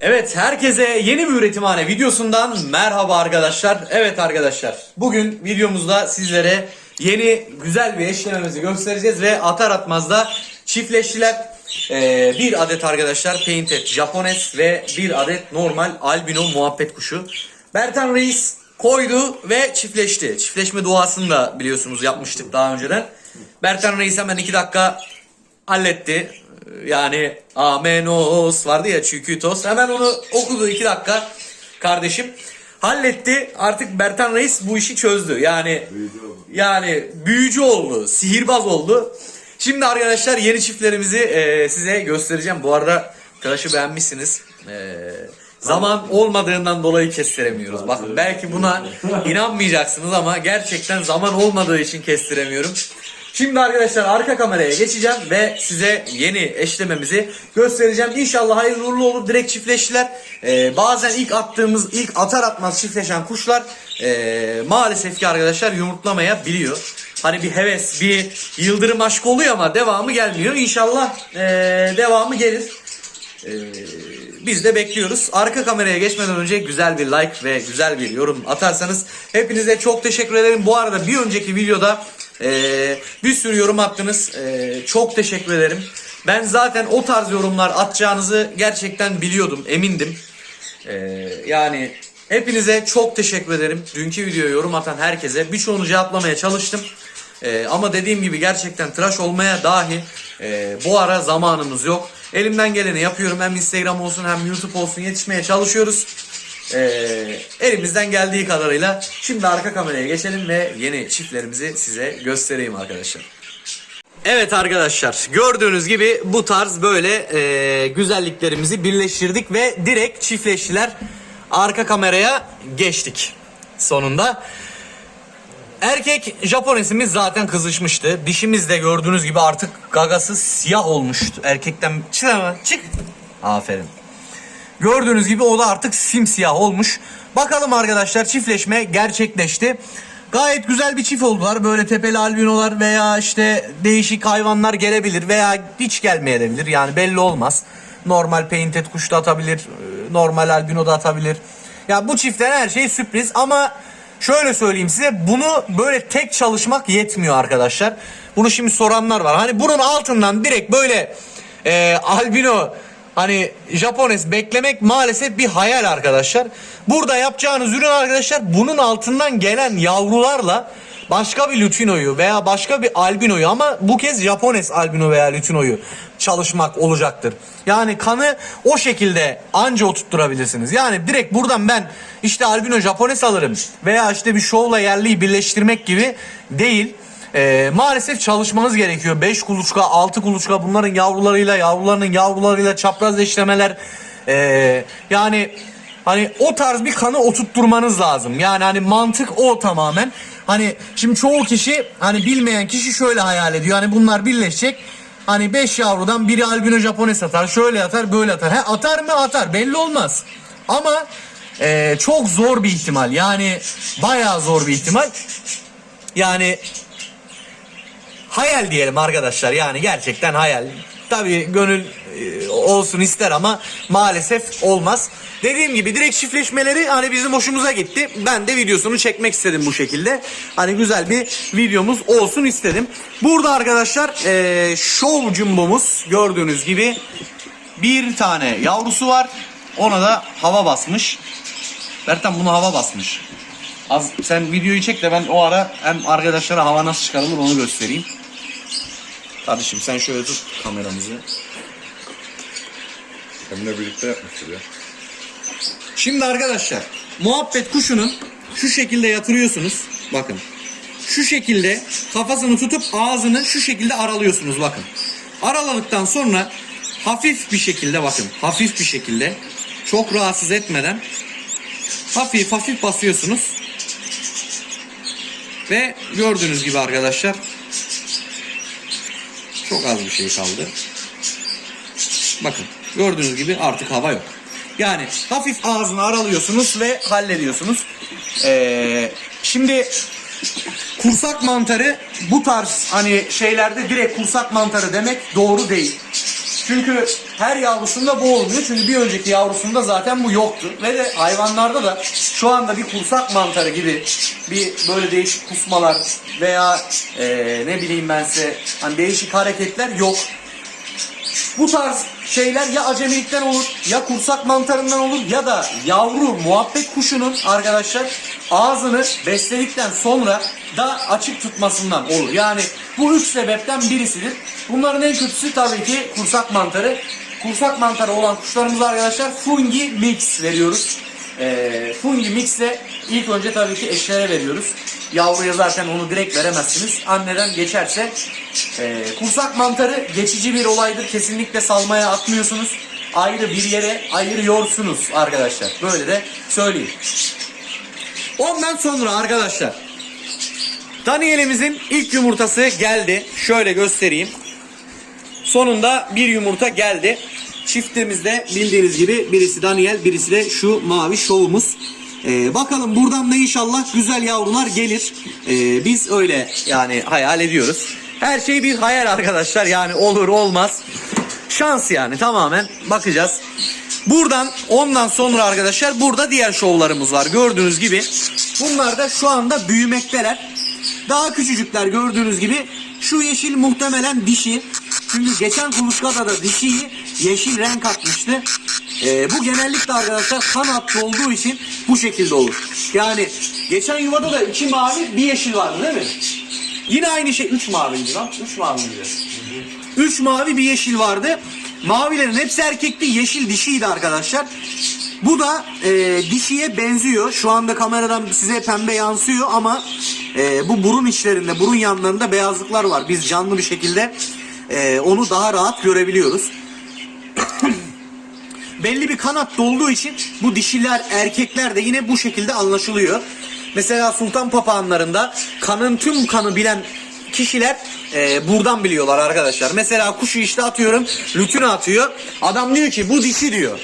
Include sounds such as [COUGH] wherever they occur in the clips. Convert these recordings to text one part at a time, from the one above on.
Evet herkese yeni bir üretimhane videosundan merhaba arkadaşlar. Evet arkadaşlar bugün videomuzda sizlere yeni güzel bir eşlememizi göstereceğiz ve atar atmaz da çiftleştiler. Ee, bir adet arkadaşlar Painted Japones ve bir adet normal albino muhabbet kuşu. Bertan Reis koydu ve çiftleşti. Çiftleşme duasını da biliyorsunuz yapmıştık daha önceden. Bertan Reis hemen 2 dakika halletti. Yani amenos vardı ya çükütos. Hemen onu okudu 2 dakika kardeşim. Halletti. Artık Bertan Reis bu işi çözdü. Yani yani büyücü oldu, sihirbaz oldu. Şimdi arkadaşlar yeni çiftlerimizi e, size göstereceğim. Bu arada tıraşı beğenmişsiniz. E, zaman olmadığından dolayı kestiremiyoruz. Bakın belki buna [LAUGHS] inanmayacaksınız ama gerçekten zaman olmadığı için kestiremiyorum. Şimdi arkadaşlar arka kameraya geçeceğim ve size yeni eşlememizi göstereceğim. İnşallah hayırlı uğurlu olur. Direkt çiftleştiler. Ee, bazen ilk attığımız, ilk atar atmaz çiftleşen kuşlar ee, maalesef ki arkadaşlar yumurtlamayabiliyor. Hani bir heves, bir yıldırım aşkı oluyor ama devamı gelmiyor. İnşallah ee, devamı gelir. Ee, biz de bekliyoruz. Arka kameraya geçmeden önce güzel bir like ve güzel bir yorum atarsanız hepinize çok teşekkür ederim. Bu arada bir önceki videoda ee, bir sürü yorum attınız. Ee, çok teşekkür ederim. Ben zaten o tarz yorumlar atacağınızı gerçekten biliyordum, emindim. Ee, yani hepinize çok teşekkür ederim. Dünkü videoya yorum atan herkese birçoğunu cevaplamaya çalıştım. Ee, ama dediğim gibi gerçekten tıraş olmaya dahi e, bu ara zamanımız yok. Elimden geleni yapıyorum. Hem Instagram olsun hem YouTube olsun yetişmeye çalışıyoruz. Ee, elimizden geldiği kadarıyla şimdi arka kameraya geçelim ve yeni çiftlerimizi size göstereyim arkadaşlar. Evet arkadaşlar gördüğünüz gibi bu tarz böyle e, güzelliklerimizi birleştirdik ve direkt çiftleştiler. Arka kameraya geçtik sonunda. Erkek Japonesimiz zaten kızışmıştı. Dişimiz de gördüğünüz gibi artık gagası siyah olmuştu. Erkekten çık ama çık. Aferin. Gördüğünüz gibi o da artık simsiyah olmuş. Bakalım arkadaşlar çiftleşme gerçekleşti. Gayet güzel bir çift oldular. Böyle tepeli albinolar veya işte değişik hayvanlar gelebilir veya hiç gelmeyebilir. Yani belli olmaz. Normal painted kuş da atabilir. e, Normal albino da atabilir. Ya bu çiftlerin her şey sürpriz ama şöyle söyleyeyim size bunu böyle tek çalışmak yetmiyor arkadaşlar. Bunu şimdi soranlar var. Hani bunun altından direkt böyle e, albino Hani Japones beklemek maalesef bir hayal arkadaşlar. Burada yapacağınız ürün arkadaşlar bunun altından gelen yavrularla başka bir lutinoyu veya başka bir albinoyu ama bu kez Japones albino veya lutinoyu çalışmak olacaktır. Yani kanı o şekilde anca oturtturabilirsiniz. Yani direkt buradan ben işte albino Japones alırım veya işte bir şovla yerliyi birleştirmek gibi değil. Ee, maalesef çalışmanız gerekiyor. 5 kuluçka, 6 kuluçka bunların yavrularıyla, yavrularının yavrularıyla çapraz eşlemeler. Ee, yani hani o tarz bir kanı oturtturmanız lazım. Yani hani mantık o tamamen. Hani şimdi çoğu kişi hani bilmeyen kişi şöyle hayal ediyor. Hani bunlar birleşecek. Hani 5 yavrudan biri albino Japones atar. Şöyle atar, böyle atar. He, atar mı? Atar. Belli olmaz. Ama e, çok zor bir ihtimal. Yani bayağı zor bir ihtimal. Yani hayal diyelim arkadaşlar yani gerçekten hayal. Tabii gönül e, olsun ister ama maalesef olmaz. Dediğim gibi direkt çiftleşmeleri hani bizim hoşumuza gitti. Ben de videosunu çekmek istedim bu şekilde. Hani güzel bir videomuz olsun istedim. Burada arkadaşlar e, show jumbomuz gördüğünüz gibi bir tane yavrusu var. Ona da hava basmış. Bertan bunu hava basmış. Az sen videoyu çek de ben o ara hem arkadaşlara hava nasıl çıkarılır onu göstereyim. Kardeşim sen şöyle tut kameramızı. Benimle birlikte yapmıştır ya. Şimdi arkadaşlar muhabbet kuşunun şu şekilde yatırıyorsunuz. Bakın. Şu şekilde kafasını tutup ağzını şu şekilde aralıyorsunuz bakın. Araladıktan sonra hafif bir şekilde bakın. Hafif bir şekilde çok rahatsız etmeden hafif hafif basıyorsunuz. Ve gördüğünüz gibi arkadaşlar çok az bir şey kaldı. Bakın gördüğünüz gibi artık hava yok. Yani hafif ağzını aralıyorsunuz ve hallediyorsunuz. Ee, şimdi kursak mantarı bu tarz hani şeylerde direkt kursak mantarı demek doğru değil. Çünkü her yavrusunda bu olmuyor. Çünkü bir önceki yavrusunda zaten bu yoktu. Ve de hayvanlarda da şu anda bir kursak mantarı gibi bir böyle değişik kusmalar veya eee, ne bileyim ben size hani değişik hareketler yok. Bu tarz şeyler ya acemilikten olur ya kursak mantarından olur ya da yavru muhabbet kuşunun arkadaşlar ağzını besledikten sonra da açık tutmasından olur. Yani bu üç sebepten birisidir. Bunların en kötüsü tabii ki kursak mantarı. Kursak mantarı olan kuşlarımıza arkadaşlar fungi mix veriyoruz. Ee, fungi mixle ilk önce tabii ki eşlere veriyoruz. Yavruya zaten onu direkt veremezsiniz. Anneden geçerse e, kursak mantarı geçici bir olaydır. Kesinlikle salmaya atmıyorsunuz. Ayrı bir yere ayırıyorsunuz arkadaşlar. Böyle de söyleyeyim. Ondan sonra arkadaşlar Daniel'imizin ilk yumurtası geldi. Şöyle göstereyim. Sonunda bir yumurta geldi. Çiftimizde bildiğiniz gibi birisi Daniel, birisi de şu mavi şovumuz. Ee, bakalım buradan da inşallah güzel yavrular gelir. Ee, biz öyle yani hayal ediyoruz. Her şey bir hayal arkadaşlar yani olur olmaz. Şans yani tamamen bakacağız. Buradan ondan sonra arkadaşlar burada diğer şovlarımız var. Gördüğünüz gibi bunlar da şu anda büyümekteler. Daha küçücükler gördüğünüz gibi şu yeşil muhtemelen dişi. Çünkü geçen kuluçkada da dişiyi yeşil renk atmıştı. Ee, bu genellikle arkadaşlar kan hattı olduğu için bu şekilde olur. Yani geçen yuvada da iki mavi bir yeşil vardı değil mi? Yine aynı şey. Üç maviydi lan. Üç maviydi. Üç mavi bir yeşil vardı. Mavilerin hepsi erkekti. Yeşil dişiydi arkadaşlar. Bu da e, dişiye benziyor. Şu anda kameradan size pembe yansıyor ama e, bu burun içlerinde, burun yanlarında beyazlıklar var. Biz canlı bir şekilde e, onu daha rahat görebiliyoruz. [COUGHS] Belli bir kanat olduğu için bu dişiler, erkekler de yine bu şekilde anlaşılıyor. Mesela sultan papağanlarında kanın tüm kanı bilen kişiler e, buradan biliyorlar arkadaşlar. Mesela kuşu işte atıyorum lütünü atıyor. Adam diyor ki bu dişi diyor.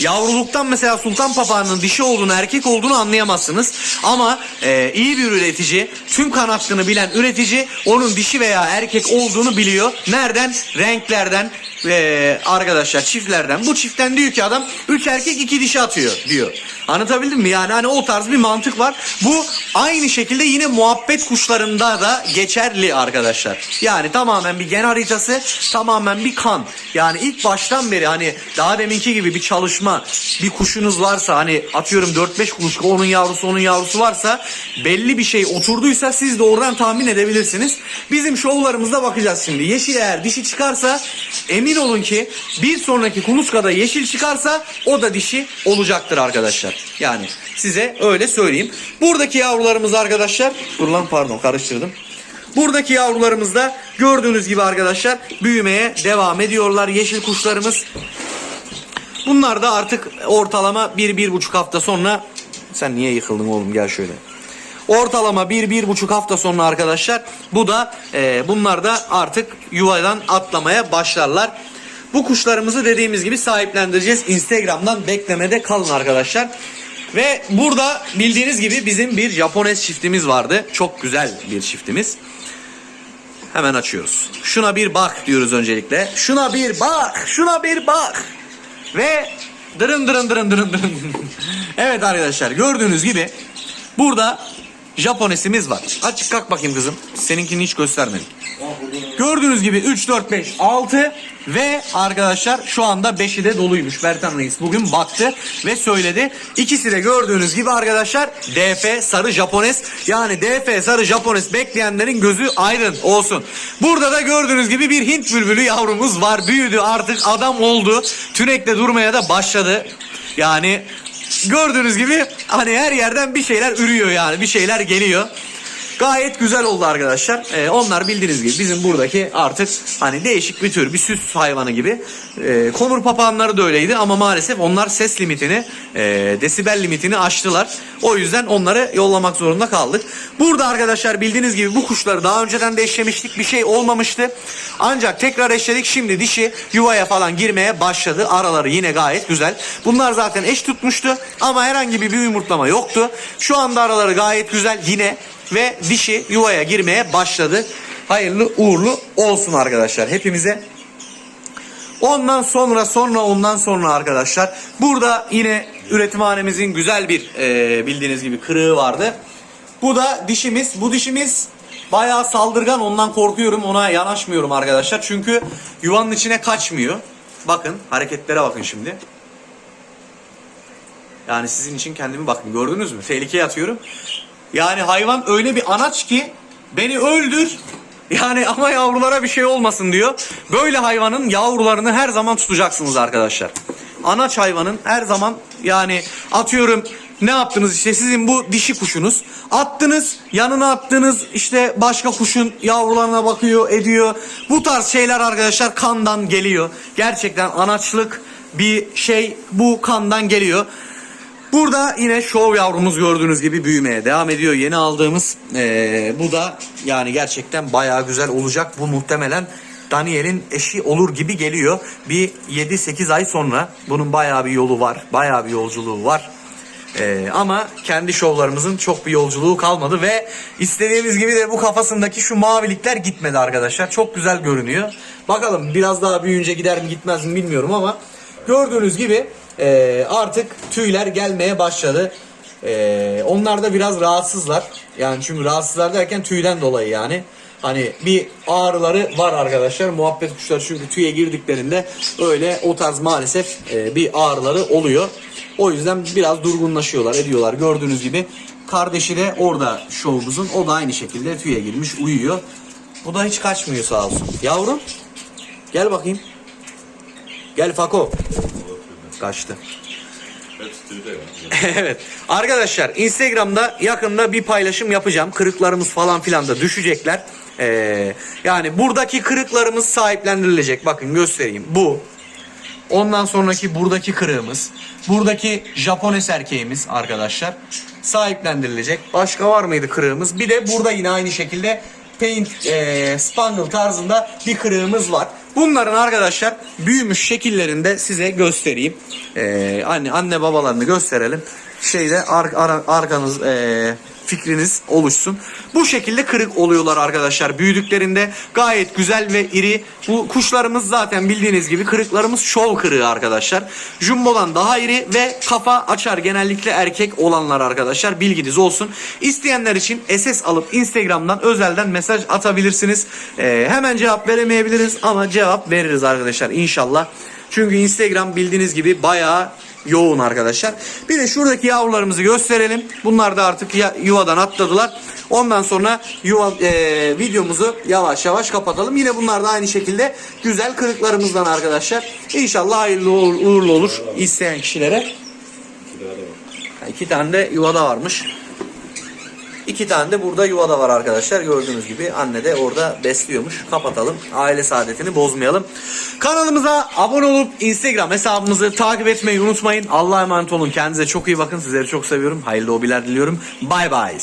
Yavruluktan mesela sultan papağanının dişi olduğunu erkek olduğunu anlayamazsınız. Ama e, iyi bir üretici tüm kan hattını bilen üretici onun dişi veya erkek olduğunu biliyor. Nereden? Renklerden e, arkadaşlar çiftlerden. Bu çiftten diyor ki adam 3 erkek 2 dişi atıyor diyor. Anlatabildim mi? Yani hani o tarz bir mantık var. Bu aynı şekilde yine muhabbet kuşlarında da geçerli arkadaşlar. Yani tamamen bir gen haritası, tamamen bir kan. Yani ilk baştan beri hani daha deminki gibi bir çalışma, bir kuşunuz varsa hani atıyorum 4-5 kuluçka onun yavrusu onun yavrusu varsa belli bir şey oturduysa siz de oradan tahmin edebilirsiniz. Bizim şovlarımızda bakacağız şimdi. Yeşil eğer dişi çıkarsa emin olun ki bir sonraki kuluçkada yeşil çıkarsa o da dişi olacaktır arkadaşlar. Yani size öyle söyleyeyim. Buradaki yavrularımız arkadaşlar, dur lan pardon karıştırdım. Buradaki yavrularımız da gördüğünüz gibi arkadaşlar büyümeye devam ediyorlar yeşil kuşlarımız. Bunlar da artık ortalama 1-1,5 hafta sonra sen niye yıkıldın oğlum gel şöyle. Ortalama 1-1,5 hafta sonra arkadaşlar bu da e, bunlar da artık yuvadan atlamaya başlarlar. Bu kuşlarımızı dediğimiz gibi sahiplendireceğiz. Instagram'dan beklemede kalın arkadaşlar. Ve burada bildiğiniz gibi bizim bir Japones çiftimiz vardı. Çok güzel bir çiftimiz. Hemen açıyoruz. Şuna bir bak diyoruz öncelikle. Şuna bir bak. Şuna bir bak. Ve dırın dırın dırın dırın dırın. [LAUGHS] evet arkadaşlar gördüğünüz gibi burada Japonesimiz var. Açık kalk bakayım kızım. Seninkini hiç göstermedim. Gördüğünüz gibi 3, 4, 5, 6 ve arkadaşlar şu anda 5'i de doluymuş. Bertan Reis bugün baktı ve söyledi. İkisi de gördüğünüz gibi arkadaşlar DF sarı Japones. Yani DF sarı Japones bekleyenlerin gözü aydın olsun. Burada da gördüğünüz gibi bir Hint bülbülü yavrumuz var. Büyüdü artık adam oldu. Tünekle durmaya da başladı. Yani gördüğünüz gibi hani her yerden bir şeyler ürüyor yani bir şeyler geliyor. Gayet güzel oldu arkadaşlar. Ee, onlar bildiğiniz gibi bizim buradaki artık hani değişik bir tür bir süs hayvanı gibi. Ee, konur papağanları da öyleydi ama maalesef onlar ses limitini, e, desibel limitini aştılar. O yüzden onları yollamak zorunda kaldık. Burada arkadaşlar bildiğiniz gibi bu kuşları daha önceden de eşlemiştik. Bir şey olmamıştı. Ancak tekrar eşledik. Şimdi dişi yuvaya falan girmeye başladı. Araları yine gayet güzel. Bunlar zaten eş tutmuştu ama herhangi bir yumurtlama yoktu. Şu anda araları gayet güzel yine ve dişi yuvaya girmeye başladı. Hayırlı uğurlu olsun arkadaşlar hepimize. Ondan sonra sonra ondan sonra arkadaşlar. Burada yine üretimhanemizin güzel bir e, bildiğiniz gibi kırığı vardı. Bu da dişimiz. Bu dişimiz bayağı saldırgan. Ondan korkuyorum. Ona yanaşmıyorum arkadaşlar. Çünkü yuvanın içine kaçmıyor. Bakın hareketlere bakın şimdi. Yani sizin için kendimi bakın gördünüz mü? Tehlikeye atıyorum. Yani hayvan öyle bir anaç ki beni öldür. Yani ama yavrulara bir şey olmasın diyor. Böyle hayvanın yavrularını her zaman tutacaksınız arkadaşlar. Anaç hayvanın her zaman yani atıyorum ne yaptınız işte sizin bu dişi kuşunuz. Attınız yanına attınız işte başka kuşun yavrularına bakıyor ediyor. Bu tarz şeyler arkadaşlar kandan geliyor. Gerçekten anaçlık bir şey bu kandan geliyor. Burada yine şov yavrumuz gördüğünüz gibi büyümeye devam ediyor. Yeni aldığımız eee, bu da yani gerçekten bayağı güzel olacak. Bu muhtemelen Daniel'in eşi olur gibi geliyor. Bir 7-8 ay sonra bunun bayağı bir yolu var. Bayağı bir yolculuğu var. Eee, ama kendi şovlarımızın çok bir yolculuğu kalmadı ve istediğimiz gibi de bu kafasındaki şu mavilikler gitmedi arkadaşlar. Çok güzel görünüyor. Bakalım biraz daha büyüyünce gider mi gitmez mi bilmiyorum ama gördüğünüz gibi eee, artık tüyler gelmeye başladı. Eee onlar da biraz rahatsızlar. Yani çünkü rahatsızlar derken tüyden dolayı yani. Hani bir ağrıları var arkadaşlar. Muhabbet kuşları çünkü tüye girdiklerinde öyle o tarz maalesef eee, bir ağrıları oluyor. O yüzden biraz durgunlaşıyorlar, ediyorlar. Gördüğünüz gibi kardeşi de orada şovumuzun. O da aynı şekilde tüye girmiş, uyuyor. Bu da hiç kaçmıyor sağ olsun. Yavrum, gel bakayım. Gel Fako. Kaçtı. [LAUGHS] Evet. Arkadaşlar Instagram'da yakında bir paylaşım yapacağım. Kırıklarımız falan filan da düşecekler. Ee, yani buradaki kırıklarımız sahiplendirilecek. Bakın göstereyim. Bu. Ondan sonraki buradaki kırığımız. Buradaki Japones erkeğimiz arkadaşlar. Sahiplendirilecek. Başka var mıydı kırığımız? Bir de burada yine aynı şekilde paint e, spangle tarzında bir kırığımız var. Bunların arkadaşlar büyümüş şekillerinde size göstereyim. E, anne anne babalarını gösterelim. Şeyde ar, ar- arkanız e, fikriniz oluşsun. Bu şekilde kırık oluyorlar arkadaşlar. Büyüdüklerinde gayet güzel ve iri. Bu kuşlarımız zaten bildiğiniz gibi kırıklarımız şov kırığı arkadaşlar. Jumbo'dan daha iri ve kafa açar genellikle erkek olanlar arkadaşlar. Bilginiz olsun. İsteyenler için SS alıp Instagram'dan özelden mesaj atabilirsiniz. Ee, hemen cevap veremeyebiliriz ama cevap veririz arkadaşlar inşallah. Çünkü Instagram bildiğiniz gibi bayağı yoğun arkadaşlar. Bir de şuradaki yavrularımızı gösterelim. Bunlar da artık yuvadan atladılar. Ondan sonra yuva e, videomuzu yavaş yavaş kapatalım. Yine bunlar da aynı şekilde güzel kırıklarımızdan arkadaşlar. İnşallah hayırlı uğur- uğurlu olur isteyen kişilere. İki tane de yuvada varmış. İki tane de burada yuvada var arkadaşlar. Gördüğünüz gibi anne de orada besliyormuş. Kapatalım. Aile saadetini bozmayalım. Kanalımıza abone olup Instagram hesabımızı takip etmeyi unutmayın. Allah'a emanet olun. Kendinize çok iyi bakın. Sizleri çok seviyorum. Hayırlı hobiler diliyorum. Bye bye.